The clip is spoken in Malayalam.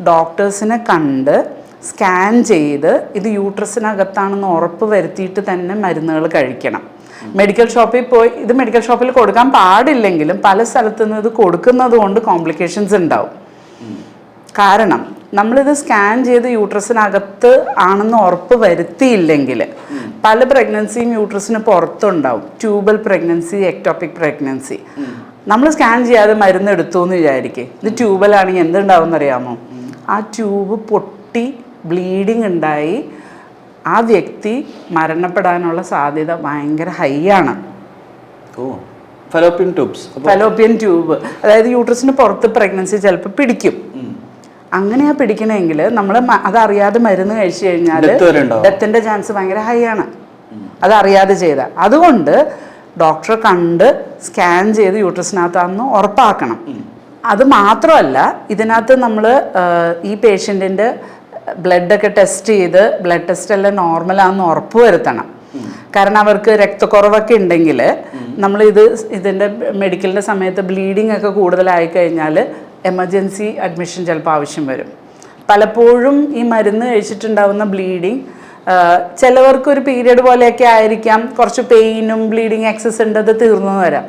ഡോക്ടേഴ്സിനെ കണ്ട് സ്കാൻ ചെയ്ത് ഇത് യൂട്രസിനകത്താണെന്ന് ഉറപ്പ് വരുത്തിയിട്ട് തന്നെ മരുന്നുകൾ കഴിക്കണം. മെഡിക്കൽ ഷോപ്പിൽ പോയി ഇത് മെഡിക്കൽ ഷോപ്പിൽ കൊടുക്കാൻ പാടില്ലെങ്കിലും പല സ്ഥലത്തു നിന്ന് ഇത് കൊടുക്കുന്നത് കൊണ്ട് കോംപ്ലിക്കേഷൻസ് ഉണ്ടാവും. കാരണം നമ്മളിത് സ്കാൻ ചെയ്ത് യൂട്രസിനകത്ത് ആണെന്ന് ഉറപ്പ് വരുത്തിയില്ലെങ്കിൽ പല പ്രഗ്നൻസിയും യൂട്രസിന് പുറത്തുണ്ടാവും. Tubal pregnancy ectopic pregnancy. നമ്മൾ സ്കാൻ ചെയ്യാതെ മരുന്ന് എടുത്തു എന്ന് വിചാരിക്കേ. ഇത് ട്യൂബലാണെങ്കിൽ എന്തുണ്ടാവും അറിയാമോ ആ ട്യൂബ് പൊട്ടി ബ്ലീഡിങ് ഉണ്ടായി. ആ വ്യക്തി മരണപ്പെടാനുള്ള സാധ്യത ഭയങ്കര ഹൈ ആണ്. Oh fallopian tubes fallopian tube അതായത് യൂട്രസിന് പുറത്ത് പ്രഗ്നൻസി ചിലപ്പോൾ പിടിക്കും. അങ്ങനെയാ പിടിക്കണമെങ്കിൽ നമ്മൾ അതറിയാതെ മരുന്ന് കഴിച്ചു കഴിഞ്ഞാൽ ഡെത്തിന്റെ ചാൻസ് ഭയങ്കര ഹൈ ആണ്. അതറിയാതെ ചെയ്ത. അതുകൊണ്ട് ഡോക്ടറെ കണ്ട് സ്കാൻ ചെയ്ത് യൂട്രസിനകത്താണെന്ന് ഉറപ്പാക്കണം. അത് മാത്രമല്ല ഇതിനകത്ത് നമ്മൾ ഈ പേഷ്യന്റിന്റെ ബ്ലഡൊക്കെ ടെസ്റ്റ് ചെയ്ത് ബ്ലഡ് ടെസ്റ്റ് എല്ലാം നോർമലാണെന്ന് ഉറപ്പ് വരുത്തണം. കാരണം അവർക്ക് രക്തക്കുറവൊക്കെ ഉണ്ടെങ്കിൽ നമ്മൾ ഇത് ഇതിന്റെ മെഡിക്കലിന്റെ സമയത്ത് ബ്ലീഡിംഗ് ഒക്കെ കൂടുതലായി കഴിഞ്ഞാൽ എമർജൻസി അഡ്മിഷൻ ചിലപ്പോൾ ആവശ്യം വരും. പലപ്പോഴും ഈ മരുന്ന് കഴിച്ചിട്ടുണ്ടാവുന്ന ബ്ലീഡിങ് ചിലവർക്ക് ഒരു പീരിയഡ് പോലെയൊക്കെ ആയിരിക്കാം. കുറച്ച് പെയിനും ബ്ലീഡിങ് എക്സസ് ഉണ്ട് അത് തീർന്നു വരാം.